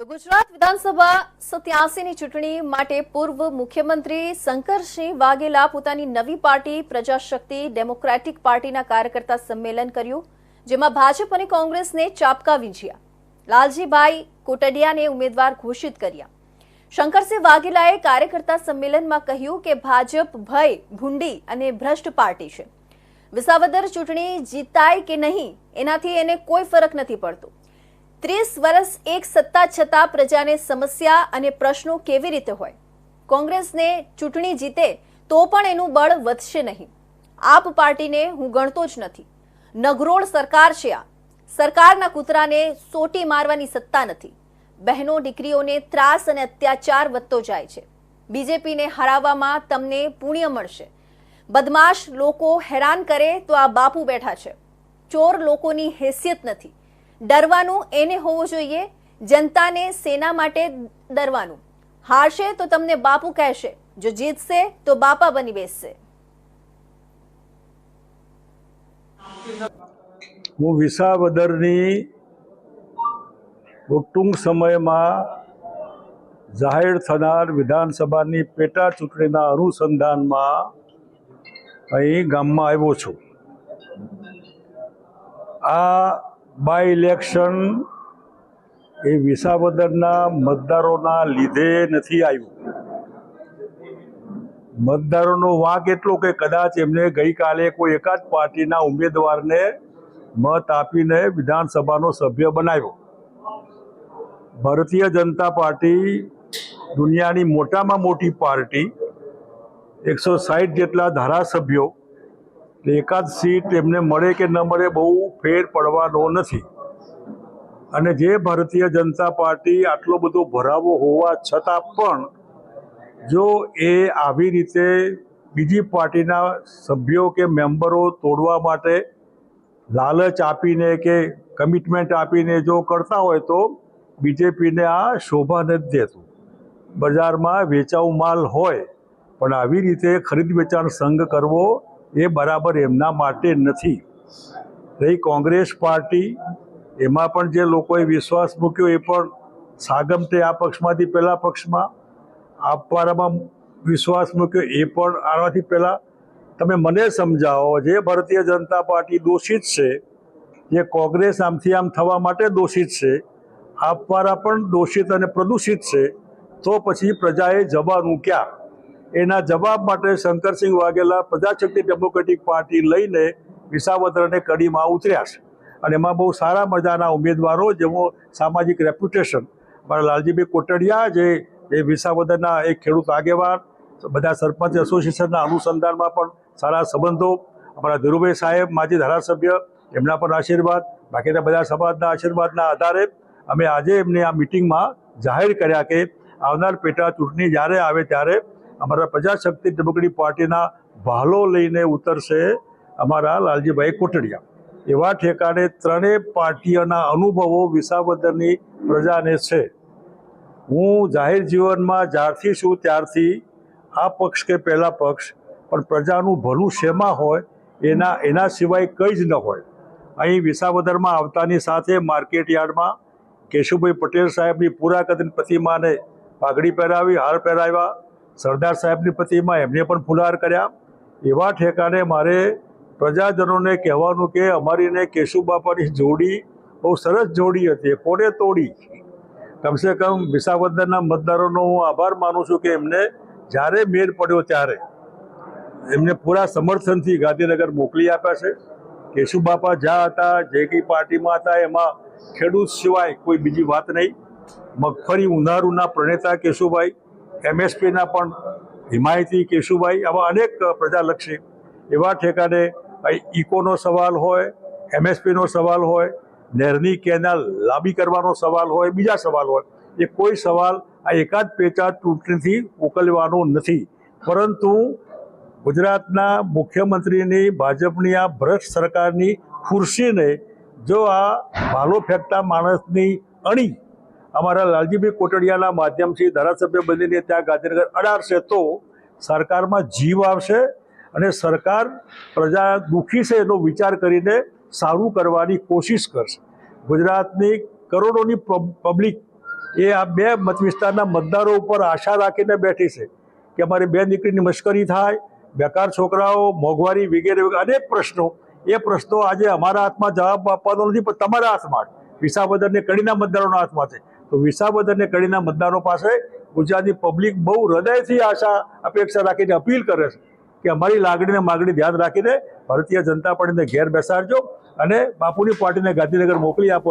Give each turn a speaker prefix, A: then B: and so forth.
A: તો ગુજરાત વિધાનસભા સત્યાસીની ચૂંટણી માટે પૂર્વ મુખ્યમંત્રી શંકરસિંહ વાઘેલા પોતાની નવી પાર્ટી પ્રજાશક્તિ ડેમોક્રેટિક પાર્ટીના કાર્યકર્તા સંમેલન કર્યું, જેમાં ભાજપ અને કોંગ્રેસને ચાપકા વીંઝ્યા લાલજીભાઈ કોટડિયાને ઉમેદવાર ઘોષિત કર્યા. શંકરસિંહ વાઘેલાએ કાર્યકર્તા સંમેલનમાં કહ્યું કે ભાજપ ભય, ભૂંડી અને ભ્રષ્ટ પાર્ટી છે. વિસાવદર ચૂંટણી જીતાય કે નહીં, એનાથી એને કોઈ ફરક નથી પડતો. ત્રીસ વર્ષ એક સત્તા છતાં પ્રજાને સમસ્યા અને પ્રશ્નો કેવી રીતે હોય? કોંગ્રેસને ચૂંટણી જીતે તો પણ એનું બળ વધશે નહીં. આપ પાર્ટીને હું ગણતો જ નથી. નગરોળ સરકાર છે આ. સરકારના કૂતરાને સોટી મારવાની સત્તા નથી. બહેનો દીકરીઓને ત્રાસ અને અત્યાચાર વધતો જાય છે. બીજેપીને હરાવવામાં તમને પુણ્ય મળશે. બદમાશ લોકો હેરાન કરે તો આ બાપુ બેઠા છે. ચોર લોકોની હેસિયત નથી. ડરવાનું એને હોવું જોઈએ, જનતાને સેના માટે ડરવાનું. હારશે તો તમને બાપુ કહેશે, જો જીતશે તો બાપા બની બેસશે.
B: હું વિસાવદરની ટૂંક સમયમાં જાહેર થનાર વિધાનસભાની પેટા ચૂંટણીના અનુસંધાનમાં અહીં ગામમાં આવ્યો છું. આ બાય ઇલેક્શન એ વિસાવદરના મતદારોના લીધે નથી આવ્યું. મતદારોનો વાંક એટલો કે કદાચ એમને ગઈકાલે કોઈ એકાદ પાર્ટીના ઉમેદવારને મત આપીને વિધાનસભાનો સભ્ય બનાવ્યો. ભારતીય જનતા પાર્ટી દુનિયાની મોટામાં મોટી પાર્ટી, એકસો સાઠ જેટલા ધારાસભ્યો એકાદ સીટ એમને મળે કે ન મળે બહુ ફેર પડવાનો નથી. અને જે ભારતીય જનતા પાર્ટી આટલો બધો ભરાવો હોવા છતાં પણ જો એ આવી રીતે બીજી પાર્ટીના સભ્યો કે મેમ્બરો તોડવા માટે લાલચ આપીને કે કમિટમેન્ટ આપીને જો કરતા હોય તો બીજેપીને આ શોભા નથી દેતું. બજારમાં વેચાઉ માલ હોય, પણ આવી રીતે ખરીદ વેચાણ સંઘ કરવો એ બરાબર એમના માટે નથી. રહી કોંગ્રેસ પાર્ટી, એમાં પણ જે લોકોએ વિશ્વાસ મૂક્યો એ પણ સાગમતે આ પક્ષમાંથી પહેલાં પક્ષમાં આપવાનામાં વિશ્વાસ મૂક્યો એ પણ આનાથી પહેલાં. તમે મને સમજાવો, જે ભારતીય જનતા પાર્ટી દોષિત છે, જે કોંગ્રેસ આમથી આમ થવા માટે દોષિત છે, આપવારા પણ દોષિત અને પ્રદૂષિત છે, તો પછી પ્રજાએ જવાનું ક્યાં? એના જવાબ માટે શંકરસિંહ વાઘેલા પ્રજાશક્તિ ડેમોક્રેટિક પાર્ટી લઈને વિસાવદરને કડીમાં ઉતર્યા છે. અને એમાં બહુ સારા મજાના ઉમેદવારો જેવો સામાજિક રેપ્યુટેશન મારા લાલજીભાઈ કોટડિયા, જે એ વિસાવદરના એક ખેડૂત આગેવાન, બધા સરપંચ એસોસિએશનના અનુસંધાનમાં પણ સારા સંબંધો. અમારા ધીરુભાઈ સાહેબ, માજી ધારાસભ્ય, એમના પણ આશીર્વાદ બાકીના બધા સમાજના આશીર્વાદના આધારે અમે આજે એમને આ મિટિંગમાં જાહેર કર્યા કે આવનાર પેટા ચૂંટણી જ્યારે આવે ત્યારે અમારા પ્રજાશક્તિ ડેમોક્રેટિક પાર્ટીના ભાલો લઈને ઉતરશે અમારા લાલજીભાઈ કોટડિયા. એવા ઠેકાણે ત્રણેય પાર્ટીઓના અનુભવો વિસાવદરની પ્રજાને છે. હું જાહેર જીવનમાં જ્યારથી છું ત્યારથી આ પક્ષ કે પહેલા પક્ષ, પણ પ્રજાનું ભલું શેમાં હોય એના એના સિવાય કંઈ જ ન હોય. અહીં વિસાવદરમાં આવતાની સાથે માર્કેટ યાર્ડમાં કેશુભાઈ પટેલ સાહેબની પૂરા કદની પ્રતિમાને પાઘડી પહેરાવી, હાર પહેરાવ્યા. સરદાર સાહેબની પ્રતિમા એમને પણ ફુલહાર કર્યા. એવા ઠેકાણે મારે પ્રજાજનોને કહેવાનું કે અમારીને કેશુ બાપાની જોડી બહુ સરસ જોડી હતી કોને તોડી? કમસે કમ વિસાવદરના મતદારોનો હું આભાર માનું છું કે એમને જ્યારે મેર પડ્યો ત્યારે એમને પૂરા સમર્થનથી ગાંધીનગર મોકલી આપ્યા છે. કેશુ બાપા જ્યાં હતા, જે કંઈ પાર્ટીમાં હતા, એમાં ખેડૂત સિવાય કોઈ બીજી વાત નહીં. મગફળી ઉનાળુના પ્રણેતા કેશુભાઈ એમએસપીના પણ હિમાયતી કેશુભાઈ આવા અનેક પ્રજાલક્ષી એવા ઠેકાને ઇકોનો સવાલ હોય, એમએસપીનો સવાલ હોય નહેરની કેનાલ લાંબી કરવાનો સવાલ હોય, બીજા સવાલ હોય, એ કોઈ સવાલ આ એકાદ પેચા ચૂંટણીથી ઉકલવાનો નથી. પરંતુ ગુજરાતના મુખ્યમંત્રીની, ભાજપની આ ભ્રષ્ટ સરકારની ખુરશીને જો આ ભાલો ફેંકતા માણસની અણી અમારા લાલજીભાઈ કોટડિયાના માધ્યમથી ધારાસભ્ય બનીને ત્યાં ગાંધીનગર અડાડશે તો સરકારમાં જીવ આવશે અને સરકાર પ્રજા દુઃખી છે એનો વિચાર કરીને સારું કરવાની કોશિશ કરશે. ગુજરાતની કરોડોની પબ્લિક એ આ બે મત વિસ્તારના મતદારો ઉપર આશા રાખીને બેઠી છે કે અમારી બે દીકરીની મશ્કરી થાય, બેકાર છોકરાઓ, મોંઘવારી વગેરે વગેરે, અનેક પ્રશ્નો. એ પ્રશ્નો આજે અમારા હાથમાં જવાબ આપવાનો નથી, પણ તમારા હાથમાં વિસાવદરને કડીના મતદારોના હાથમાં છે. તો વિસાવદર અને કડીના મતદારો પાસે ગુજરાતની પબ્લિક બહુ હૃદયથી આશા, અપેક્ષા રાખીને અપીલ કરે છે કે અમારી લાગણીને માગણી ધ્યાન રાખીને ભારતીય જનતા પાર્ટીને ઘેર બેસાડજો અને બાપુની પાર્ટીને ગાંધીનગર મોકલી આપો.